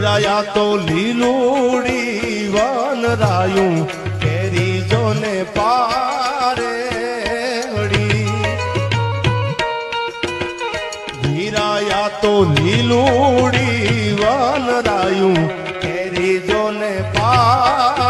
વીરાયા તો લીલુડી વનરાયું કેરી જોને પારે વળી. તો લીલુડી વનરાયું કેરી જોને પારે